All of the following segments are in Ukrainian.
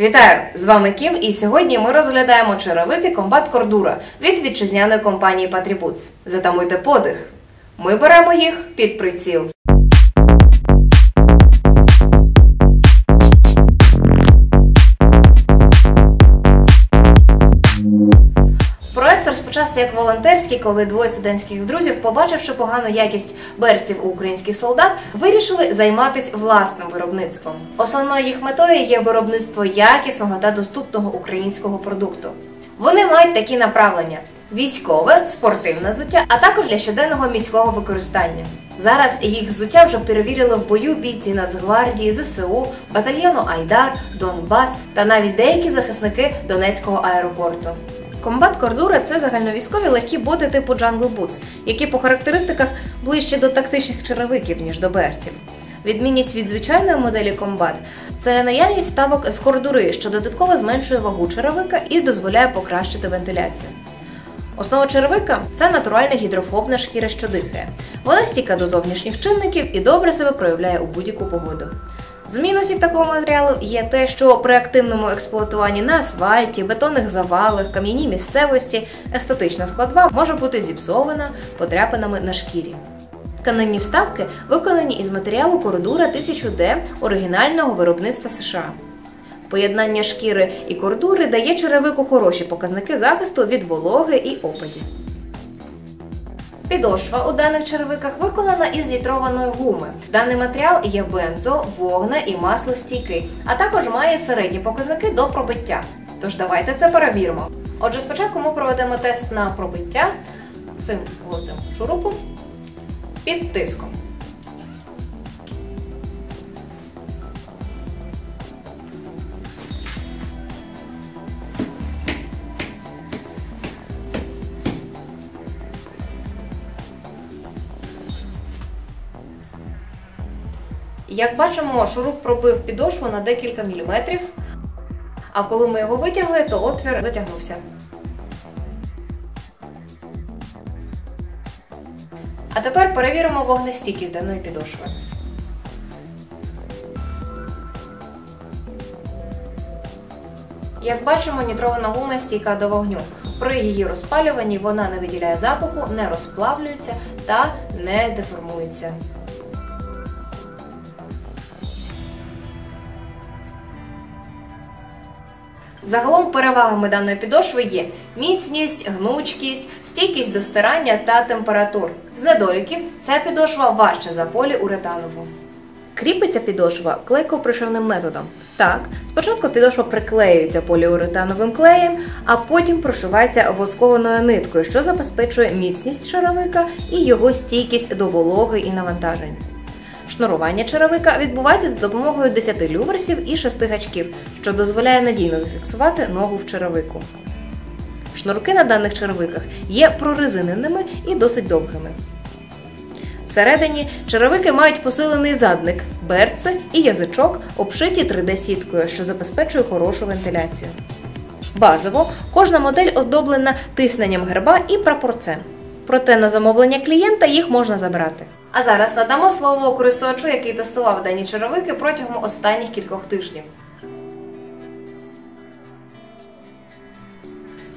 Вітаю! З вами Кім, і сьогодні ми розглядаємо черевики комбат Кордура від вітчизняної компанії Патрібуц. Затамуйте подих. Ми беремо їх під приціл. Як волонтерський, коли двоє студентських друзів, побачивши погану якість берців у українських солдат, вирішили займатися власним виробництвом. Основною їх метою є виробництво якісного та доступного українського продукту. Вони мають такі направлення: військове, спортивне взуття, а також для щоденного міського використання. Зараз їх взуття вже перевірили в бою бійці Нацгвардії, ЗСУ, батальйону Айдар, Донбас та навіть деякі захисники Донецького аеропорту. Комбат Кордура це загальновійськові легкі боти типу Jungle Boots, які по характеристиках ближче до тактичних черевиків, ніж до берців. Відмінність від звичайної моделі комбат це наявність ставок з кордури, що додатково зменшує вагу черевика і дозволяє покращити вентиляцію. Основа черевика це натуральна гідрофобна шкіра, що дихає. Вона стійка до зовнішніх чинників і добре себе проявляє у будь-яку погоду. З мінусів такого матеріалу є те, що при активному експлуатуванні на асфальті, бетонних завалах, кам'яній місцевості естетична складова може бути зіпсована подряпинами на шкірі. Тканинні вставки виконані із матеріалу кордура 1000D оригінального виробництва США. Поєднання шкіри і кордури дає черевику хороші показники захисту від вологи і опадів. Підошва у даних черевиках виконана із літрованої гуми. Даний матеріал є бензо, вогне і маслостійкий, а також має середні показники до пробиття. Тож давайте це перевіримо. Отже, спочатку ми проведемо тест на пробиття цим гострим шурупом під тиском. Як бачимо, шуруп пробив підошву на декілька міліметрів, а коли ми його витягли, то отвір затягнувся. А тепер перевіримо вогнестійкість даної підошви. Як бачимо, нітрована гума стійка до вогню. При її розпалюванні вона не виділяє запаху, не розплавлюється та не деформується. Загалом перевагами даної підошви є міцність, гнучкість, стійкість до стирання та температур. З недоліків ця підошва важча за поліуретанову. Кріпиться підошва клейко-пришивним методом. Так, спочатку підошва приклеюється поліуретановим клеєм, а потім прошивається воскованою ниткою, що забезпечує міцність черевика і його стійкість до вологи і навантажень. Шнурування черевика відбувається за допомогою 10 люверсів і 6 гачків, що дозволяє надійно зафіксувати ногу в черевику. Шнурки на даних черевиках є прорезиненими і досить довгими. Всередині черевики мають посилений задник, берце і язичок, обшиті 3D-сіткою, що забезпечує хорошу вентиляцію. Базово кожна модель оздоблена тисненням герба і прапорцем. Проте на замовлення клієнта їх можна забрати. А зараз надамо слово користувачу, який тестував дані черевики протягом останніх кількох тижнів.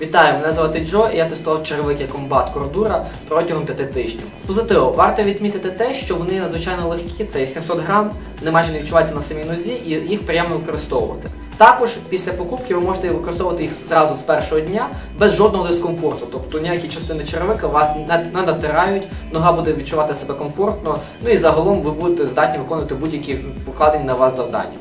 Вітаю, мене звати Джо, і я тестував черевики комбат Кордура протягом 5 тижнів. З позитиву варто відмітити те, що вони надзвичайно легкі, це 700 грам, не майже не відчуваються на самій нозі, і їх приємно використовувати. Також після покупки ви можете використовувати їх зразу з першого дня без жодного дискомфорту. Тобто ніякі частини черевика вас не, натирають, нога буде відчувати себе комфортно, ну і загалом ви будете здатні виконувати будь-які покладені на вас завдання.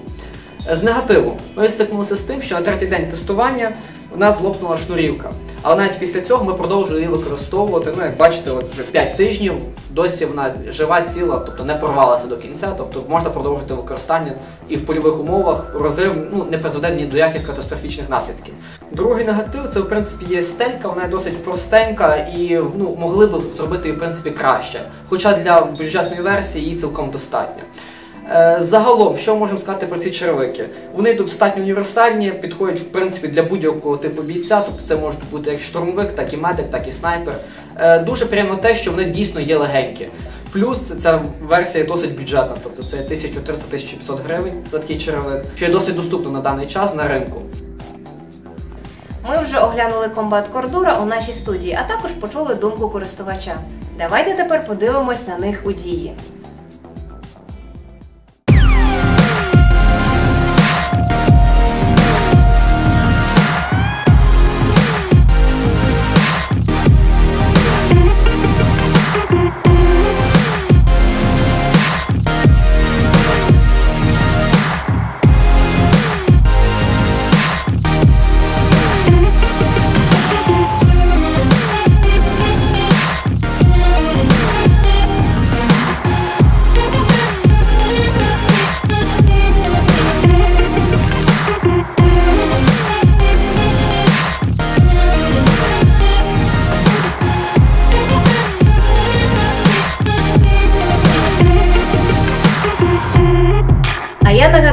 З негативу ми стикнулися з тим, що на третій день тестування у нас лопнула шнурівка. Але навіть після цього ми продовжили її використовувати. Ну, як бачите, от вже 5 тижнів досі вона жива, ціла, тобто не порвалася до кінця, тобто можна продовжити використання і в польових умовах розрив ну, не призведе ні до яких катастрофічних наслідків. Другий негатив це в принципі є стелька, вона досить простенька і ну, могли б зробити її в принципі краще. Хоча для бюджетної версії її цілком достатньо. Е, Загалом, що можемо сказати про ці черевики? Вони тут достатньо універсальні, підходять в принципі для будь-якого типу бійця. Тобто це може бути як штурмовик, так і медик, так і снайпер. Е, Дуже приємно те, що вони дійсно є легенькі. Плюс ця версія досить бюджетна, тобто це 1300-1500 гривень за такий черевик, що є досить доступно на даний час на ринку. Ми вже оглянули комбат кордура у нашій студії, а також почули думку користувача. Давайте тепер подивимось на них у дії.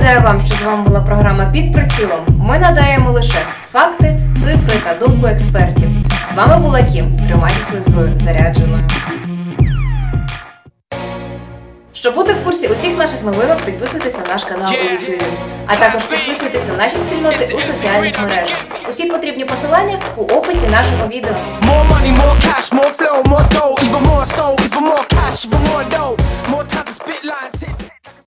Нагадаю вам, що з вами була програма під прицілом. Ми надаємо лише факти, цифри та думку експертів. З вами була Кім. Тримайте свою зброю зарядженою. Щоб бути в курсі усіх наших новинок, підписуйтесь на наш канал у YouTube. А також підписуйтесь на наші спільноти у соціальних мережах. Усі потрібні посилання у описі нашого відео. More money, more cash, more flow, more dough, even more soul, even more cash, even more dough.